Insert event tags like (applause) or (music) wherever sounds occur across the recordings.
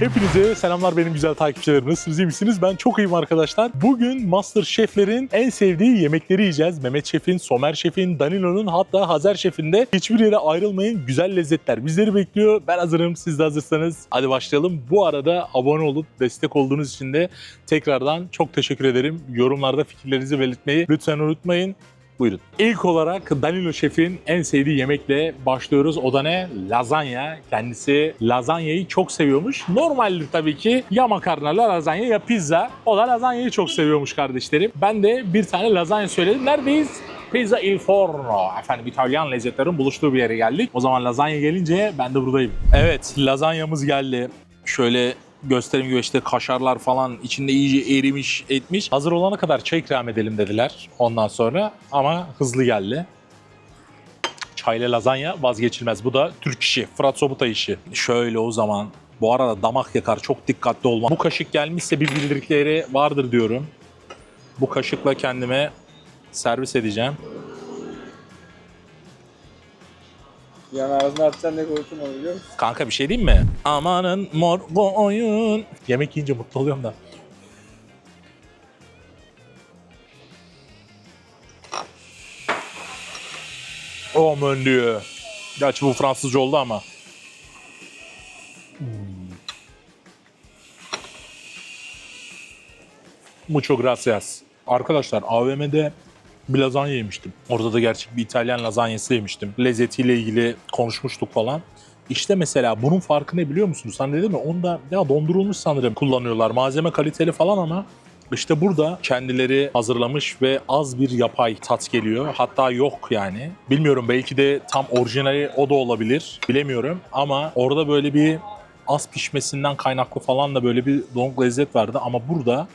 Hepinize selamlar benim güzel takipçilerim. Nasılsınız iyi misiniz? Ben çok iyiyim arkadaşlar. Bugün Master Şeflerin en sevdiği yemekleri yiyeceğiz. Mehmet Şef'in, Somer Şef'in, Danilo'nun hatta Hazer Şef'in de hiçbir yere ayrılmayın. Güzel lezzetler bizleri bekliyor. Ben hazırım. Siz de hazırsanız hadi başlayalım. Bu arada abone olup destek olduğunuz için de tekrardan çok teşekkür ederim. Yorumlarda fikirlerinizi belirtmeyi lütfen unutmayın. Buyurun. İlk olarak Danilo Şef'in en sevdiği yemekle başlıyoruz. O da ne? Lazanya. Kendisi lazanyayı çok seviyormuş. Normaldir tabii ki ya makarnalı lazanya ya pizza. O da lazanyayı çok seviyormuş kardeşlerim. Ben de bir tane lazanya söyledim. Neredeyiz? Pizza Il Forno. Efendim İtalyan lezzetlerin buluştuğu bir yere geldik. O zaman lazanya gelince ben de buradayım. Evet lazanyamız geldi. Şöyle göstereyim gibi işte kaşarlar falan içinde iyice erimiş etmiş. Hazır olana kadar çay ikram edelim dediler ondan sonra ama hızlı geldi. Çayla lazanya vazgeçilmez. Bu da Türk işi. Fırat Sobutay işi. Şöyle o zaman bu arada damak yakar. Çok dikkatli olma. Bu kaşık gelmişse bir bildikleri vardır diyorum. Bu kaşıkla kendime servis edeceğim. Yani ağzına atacaksın ne korktum onu biliyor musun? Kanka bir şey diyeyim mi? Amanın mor bu oyun. Yemek yiyince mutlu oluyorum da. Oh mon. Gerçi bu Fransızca oldu ama. Hmm. Mucho gracias. Arkadaşlar AVM'de bir lazanya yemiştim. Orada da gerçek bir İtalyan lazanyası yemiştim. Lezzetiyle ilgili konuşmuştuk falan. İşte mesela bunun farkı ne biliyor musunuz? Hani dedim ya onda ya dondurulmuş sanırım kullanıyorlar. Malzeme kaliteli falan ama işte burada kendileri hazırlamış ve az bir yapay tat geliyor. Hatta yok yani. Bilmiyorum belki de tam orijinali o da olabilir. Bilemiyorum ama orada böyle bir az pişmesinden kaynaklı falan da böyle bir donuk lezzet vardı ama burada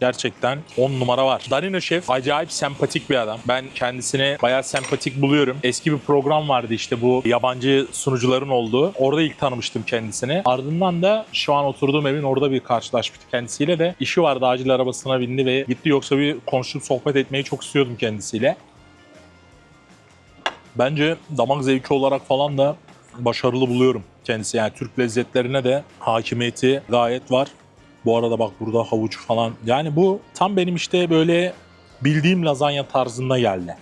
Gerçekten 10 numara var. Danilo Şef acayip sempatik bir adam. Ben kendisine bayağı sempatik buluyorum. Eski bir program vardı işte bu yabancı sunucuların olduğu. Orada ilk tanımıştım kendisini. Ardından da şu an oturduğum evin orada bir karşılaşmıştık kendisiyle de. işi vardı acil arabasına bindi ve gitti yoksa bir konuşup sohbet etmeyi çok istiyordum kendisiyle. Bence damak zevki olarak falan da başarılı buluyorum kendisi. Yani Türk lezzetlerine de hakimiyeti gayet var. Bu arada bak burada havuç falan. Yani bu tam benim işte böyle bildiğim lazanya tarzında geldi.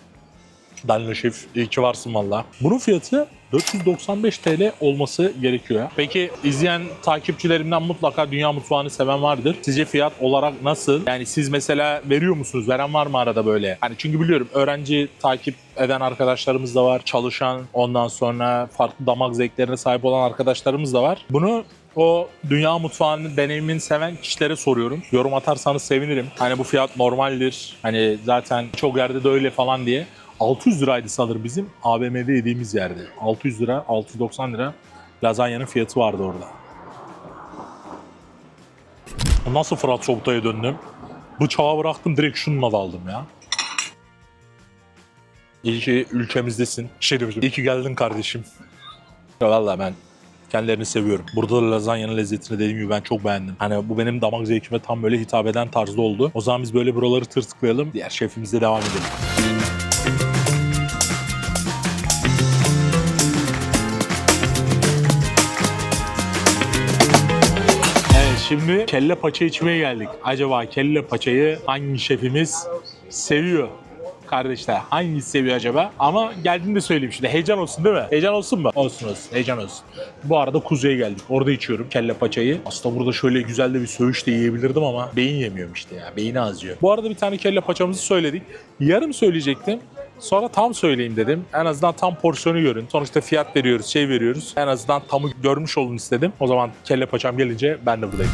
Danilo Şef iyi ki varsın valla. Bunun fiyatı 495 TL olması gerekiyor. Peki izleyen takipçilerimden mutlaka dünya mutfağını seven vardır. Sizce fiyat olarak nasıl? Yani siz mesela veriyor musunuz? Veren var mı arada böyle? Hani çünkü biliyorum öğrenci takip eden arkadaşlarımız da var. Çalışan ondan sonra farklı damak zevklerine sahip olan arkadaşlarımız da var. Bunu o dünya mutfağını deneyimini seven kişilere soruyorum. Yorum atarsanız sevinirim. Hani bu fiyat normaldir. Hani zaten çok yerde de öyle falan diye. 600 liraydı sanırım bizim AVM'de yediğimiz yerde. 600 lira, 690 lira lazanyanın fiyatı vardı orada. Nasıl Fırat Sobutay'a döndüm? Bıçağı bıraktım direkt şununla daldım ya. İyi ki ülkemizdesin. Demiştim. İyi ki geldin kardeşim. Valla ben kendilerini seviyorum. Burada da lazanyanın lezzetini dediğim gibi ben çok beğendim. Hani bu benim damak zevkime tam böyle hitap eden tarzda oldu. O zaman biz böyle buraları tırtıklayalım. Diğer şefimizle devam edelim. Şimdi kelle paça içmeye geldik. Acaba kelle paçayı hangi şefimiz seviyor? Kardeşler hangisi seviyor acaba? Ama geldiğinde söyleyeyim şimdi. Heyecan olsun değil mi? Heyecan olsun mu? Olsun olsun. Heyecan olsun. Bu arada kuzuya geldik. Orada içiyorum kelle paçayı. Aslında burada şöyle güzel de bir söğüş de yiyebilirdim ama beyin yemiyorum işte ya. Beyni az yiyor. Bu arada bir tane kelle paçamızı söyledik. Yarım söyleyecektim. Sonra tam söyleyeyim dedim. En azından tam porsiyonu görün. Sonuçta fiyat veriyoruz, şey veriyoruz. En azından tamı görmüş olun istedim. O zaman kelle paçam gelince ben de buradayım.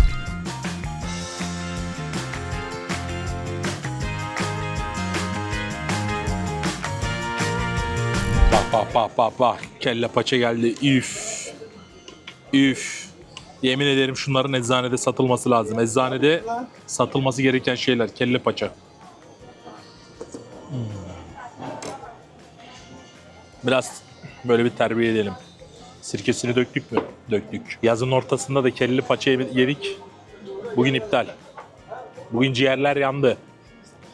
Bak bak bak. Kelle paça geldi. Üf. Üf. Yemin ederim şunların eczanede satılması lazım. Eczanede satılması gereken şeyler. Kelle paça. Biraz böyle bir terbiye edelim. Sirkesini döktük mü? Döktük. Yazın ortasında da kelli paça yedik. Bugün iptal. Bugün ciğerler yandı.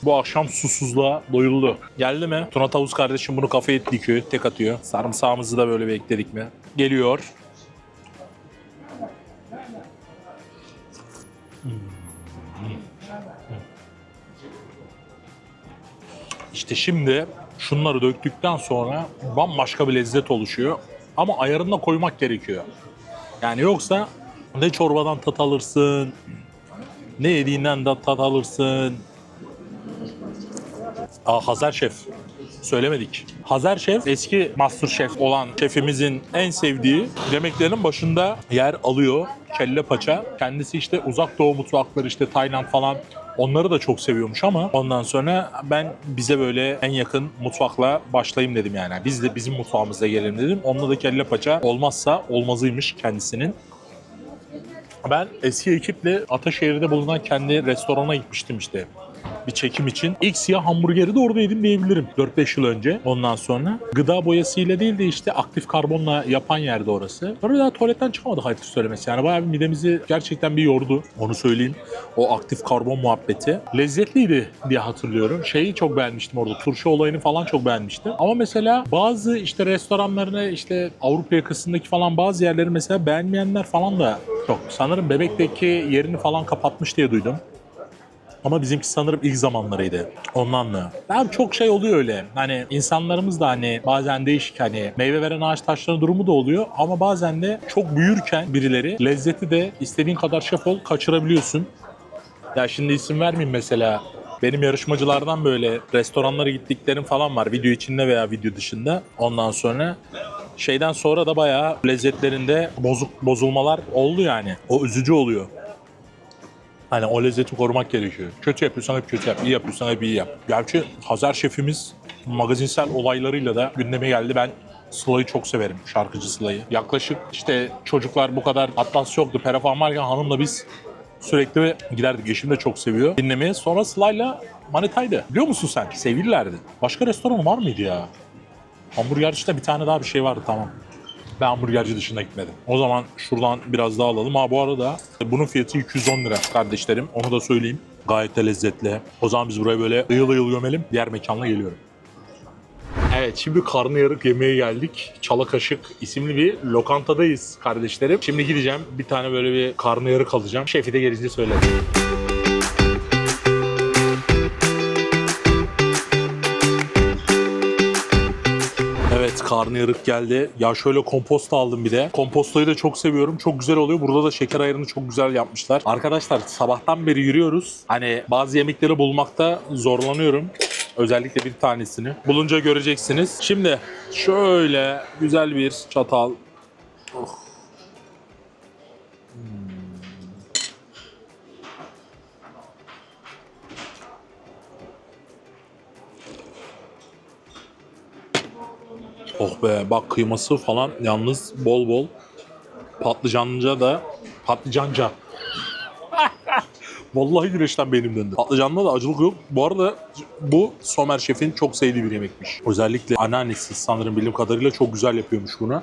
Bu akşam susuzluğa doyuldu. Geldi mi? Tuna Tavus kardeşim bunu kafaya dikiyor, tek atıyor. Sarımsağımızı da böyle bir ekledik mi? Geliyor. İşte şimdi şunları döktükten sonra bambaşka bir lezzet oluşuyor. Ama ayarında koymak gerekiyor. Yani yoksa ne çorbadan tat alırsın, ne yediğinden de tat alırsın. Aa, Hazar Şef. Söylemedik. Hazar Şef eski Master Şef olan şefimizin en sevdiği yemeklerin başında yer alıyor. Kelle paça. Kendisi işte uzak doğu mutfakları işte Tayland falan onları da çok seviyormuş ama ondan sonra ben bize böyle en yakın mutfakla başlayayım dedim yani. Biz de bizim mutfağımıza gelelim dedim. Onunla da kelle paça olmazsa olmazıymış kendisinin. Ben eski ekiple Ataşehir'de bulunan kendi restorana gitmiştim işte bir çekim için. İlk siyah hamburgeri de orada yedim diyebilirim 4-5 yıl önce. Ondan sonra gıda boyasıyla değil de işte aktif karbonla yapan yerde orası. Sonra daha tuvaletten çıkamadık ayıptır söylemesi. Yani bayağı bir midemizi gerçekten bir yordu. Onu söyleyeyim. O aktif karbon muhabbeti. Lezzetliydi diye hatırlıyorum. Şeyi çok beğenmiştim orada. Turşu olayını falan çok beğenmiştim. Ama mesela bazı işte restoranlarını işte Avrupa yakasındaki falan bazı yerleri mesela beğenmeyenler falan da çok. Sanırım Bebek'teki yerini falan kapatmış diye duydum. Ama bizimki sanırım ilk zamanlarıydı. Ondan da. Ben çok şey oluyor öyle. Hani insanlarımız da hani bazen değişik hani meyve veren ağaç taşları durumu da oluyor. Ama bazen de çok büyürken birileri lezzeti de istediğin kadar şef ol kaçırabiliyorsun. Ya şimdi isim vermeyeyim mesela. Benim yarışmacılardan böyle restoranlara gittiklerim falan var. Video içinde veya video dışında. Ondan sonra şeyden sonra da bayağı lezzetlerinde bozuk bozulmalar oldu yani. O üzücü oluyor. Hani o lezzeti korumak gerekiyor. Kötü yapıyorsan hep kötü yap, iyi yapıyorsan hep iyi yap. Gerçi Hazar şefimiz magazinsel olaylarıyla da gündeme geldi. Ben Sıla'yı çok severim, şarkıcı Sıla'yı. Yaklaşık işte çocuklar bu kadar atlas yoktu, pera falan varken hanımla biz sürekli giderdik. Eşim de çok seviyor dinlemeye. Sonra Sıla'yla manitaydı. Biliyor musun sen? Sevgililerdi. Başka restoran var mıydı ya? Hamburgercide bir tane daha bir şey vardı tamam. Ben hamburgerci dışına gitmedim. O zaman şuradan biraz daha alalım. Ha bu arada bunun fiyatı 210 lira kardeşlerim. Onu da söyleyeyim. Gayet de lezzetli. O zaman biz buraya böyle ıyıl ıyıl gömelim. Diğer mekanla geliyorum. Evet şimdi karnıyarık yemeğe geldik. Çala Kaşık isimli bir lokantadayız kardeşlerim. Şimdi gideceğim bir tane böyle bir karnıyarık alacağım. Şefi de gelince söylerim. Karnıyarık geldi. Ya şöyle kompost aldım bir de. Kompostoyu da çok seviyorum. Çok güzel oluyor. Burada da şeker ayarını çok güzel yapmışlar. Arkadaşlar sabahtan beri yürüyoruz. Hani bazı yemekleri bulmakta zorlanıyorum. Özellikle bir tanesini. Bulunca göreceksiniz. Şimdi şöyle güzel bir çatal. Oh. Oh be bak kıyması falan yalnız bol bol. Patlıcanca da patlıcanca. (laughs) Vallahi güneşten benim döndü. Patlıcanda da acılık yok. Bu arada bu Somer Şef'in çok sevdiği bir yemekmiş. Özellikle anneannesi sanırım bildiğim kadarıyla çok güzel yapıyormuş bunu.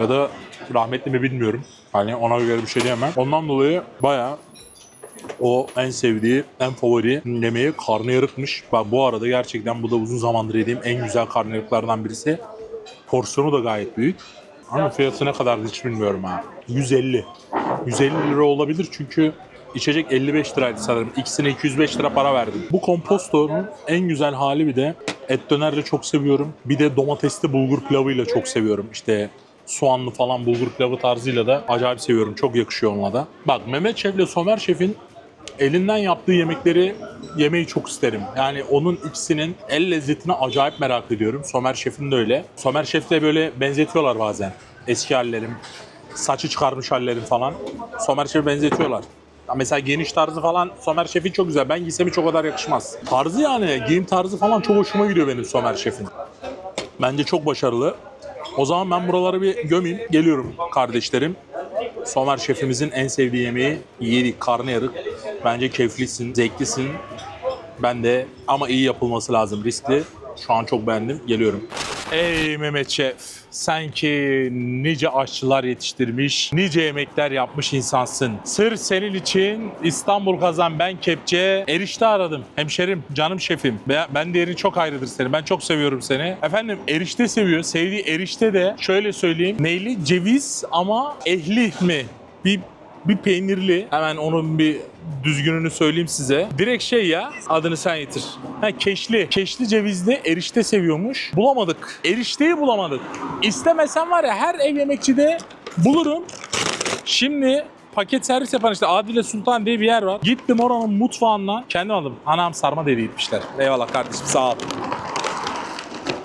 Ya da rahmetli mi bilmiyorum. Hani ona göre bir şey diyemem. Ondan dolayı bayağı o en sevdiği, en favori yemeği karnıyarıkmış. Ben bu arada gerçekten bu da uzun zamandır yediğim en güzel karnıyarıklardan birisi. Porsiyonu da gayet büyük. Ama fiyatı ne kadardı hiç bilmiyorum ha. 150. 150 lira olabilir çünkü içecek 55 liraydı sanırım. İkisine 205 lira para verdim. Bu kompostonun en güzel hali bir de et dönerle çok seviyorum. Bir de domatesli bulgur pilavıyla çok seviyorum. İşte soğanlı falan bulgur pilavı tarzıyla da acayip seviyorum. Çok yakışıyor onunla da. Bak Mehmet Şef ile Somer Şef'in elinden yaptığı yemekleri yemeyi çok isterim. Yani onun ikisinin el lezzetini acayip merak ediyorum. Somer Şef'in de öyle. Somer Şef'le böyle benzetiyorlar bazen. Eski hallerim, saçı çıkarmış hallerim falan. Somer Şef'i benzetiyorlar. Ya mesela geniş tarzı falan Somer Şef'in çok güzel. Ben giysem hiç o kadar yakışmaz. Tarzı yani giyim tarzı falan çok hoşuma gidiyor benim Somer Şef'in. Bence çok başarılı. O zaman ben buraları bir gömeyim. Geliyorum kardeşlerim. Somer şefimizin en sevdiği yemeği yedik karnıyarık. Bence keyiflisin, zevklisin. Ben de ama iyi yapılması lazım riskli. Şu an çok beğendim. Geliyorum. Ey Mehmet Şef, sen ki nice aşçılar yetiştirmiş, nice yemekler yapmış insansın. Sırf senin için İstanbul kazan ben kepçe erişte aradım. Hemşerim, canım şefim. Be- Ben de yerin çok ayrıdır seni. Ben çok seviyorum seni. Efendim erişte seviyor. Sevdiği erişte de şöyle söyleyeyim. Neyli? Ceviz ama ehli mi? Bir bir peynirli. Hemen onun bir düzgününü söyleyeyim size. Direkt şey ya adını sen getir. Ha, keşli. Keşli cevizli erişte seviyormuş. Bulamadık. Erişteyi bulamadık. İstemesem var ya her ev yemekçide bulurum. Şimdi paket servis yapan işte Adile Sultan diye bir yer var. Gittim oranın mutfağından kendim aldım. Anam sarma dedi gitmişler. Eyvallah kardeşim sağ ol.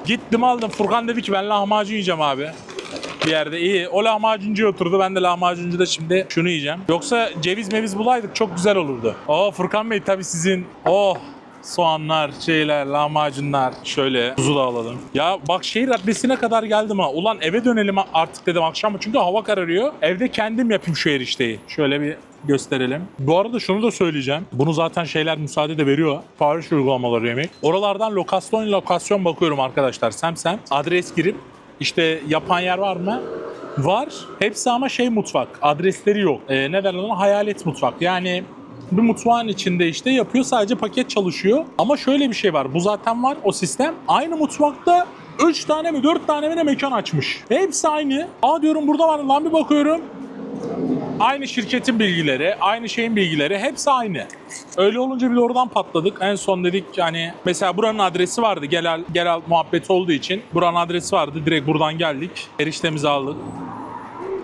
Gittim aldım. Furkan dedi ki ben lahmacun yiyeceğim abi. Bir yerde iyi. O lahmacuncuya oturdu. Ben de lahmacuncuda şimdi şunu yiyeceğim. Yoksa ceviz meviz bulaydık çok güzel olurdu. Oo Furkan Bey tabii sizin oh soğanlar, şeyler, lahmacunlar. Şöyle tuzu da alalım. Ya bak şehir adresine kadar geldim ha. Ulan eve dönelim artık dedim akşam çünkü hava kararıyor. Evde kendim yapayım şu erişteyi. Şöyle bir gösterelim. Bu arada şunu da söyleyeceğim. Bunu zaten şeyler müsaade de veriyor. Sipariş uygulamaları yemek. Oralardan lokasyon lokasyon bakıyorum arkadaşlar. Sem sem. Adres girip işte yapan yer var mı? Var. Hepsi ama şey mutfak. Adresleri yok. Ee, ne derler ona? Hayalet mutfak. Yani bir mutfağın içinde işte yapıyor sadece paket çalışıyor. Ama şöyle bir şey var. Bu zaten var o sistem. Aynı mutfakta 3 tane mi 4 tane mi ne mekan açmış. Hepsi aynı. Aa diyorum burada var lan bir bakıyorum. Aynı şirketin bilgileri, aynı şeyin bilgileri hepsi aynı. Öyle olunca bir oradan patladık. En son dedik yani mesela buranın adresi vardı. Genel, genel muhabbet olduğu için buranın adresi vardı. Direkt buradan geldik. Eriştemizi aldık.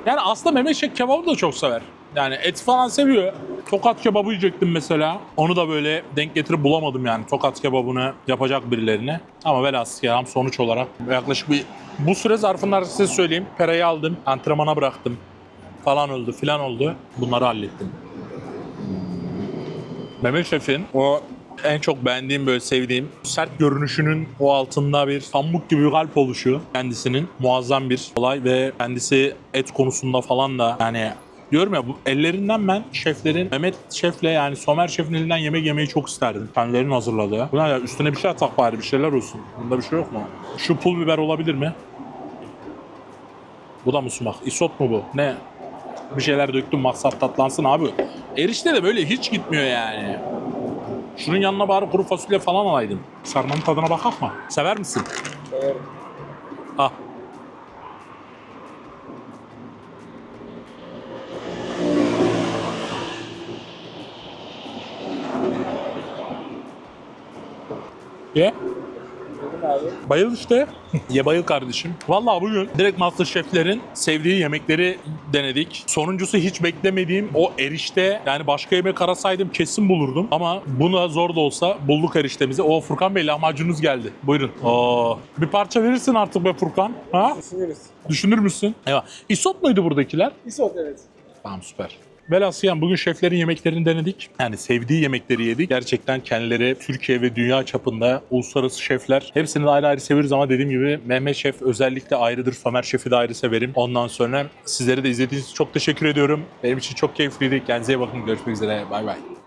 Yani aslında Mehmet Şek kebabı da çok sever. Yani et falan seviyor. Tokat kebabı yiyecektim mesela. Onu da böyle denk getirip bulamadım yani tokat kebabını yapacak birilerine. Ama velhasıl kelam sonuç olarak yaklaşık bir bu süre zarfında size söyleyeyim. Perayı aldım, antrenmana bıraktım. Falan oldu filan oldu. Bunları hallettim. Mehmet Şef'in o en çok beğendiğim böyle sevdiğim sert görünüşünün o altında bir pamuk gibi bir kalp oluşu kendisinin muazzam bir olay ve kendisi et konusunda falan da yani diyorum ya bu ellerinden ben şeflerin Mehmet Şef'le yani Somer Şef'in elinden yemek yemeyi çok isterdim. Kendilerinin hazırladığı. Buna ya üstüne bir şey atak bari bir şeyler olsun. Bunda bir şey yok mu? Şu pul biber olabilir mi? Bu da mı sumak? Isot mu bu? Ne? Bir şeyler döktüm maksat tatlansın abi. Erişte de böyle hiç gitmiyor yani. Şunun yanına bari kuru fasulye falan alaydım. Sarmanın tadına bakak mı? Sever misin? Severim. Ah. Ye. Dedim abi. Bayıl işte. (laughs) Ye bayıl kardeşim. Vallahi bugün direkt Masterchef'lerin sevdiği yemekleri denedik. Sonuncusu hiç beklemediğim o erişte. Yani başka yemek arasaydım kesin bulurdum. Ama buna zor da olsa bulduk eriştemizi. O Furkan Bey lahmacununuz geldi. Buyurun. Oo. Bir parça verirsin artık be Furkan. Ha? Düşünürüz. Düşünür müsün? Eyvah. İsot muydu buradakiler? Isot evet. Tamam süper. Velhasıl yani bugün şeflerin yemeklerini denedik. Yani sevdiği yemekleri yedik. Gerçekten kendileri Türkiye ve dünya çapında uluslararası şefler. Hepsini de ayrı ayrı severiz ama dediğim gibi Mehmet Şef özellikle ayrıdır. Somer Şef'i de ayrı severim. Ondan sonra sizlere de izlediğiniz için çok teşekkür ediyorum. Benim için çok keyifliydi. Kendinize iyi bakın. Görüşmek üzere. Bay bay.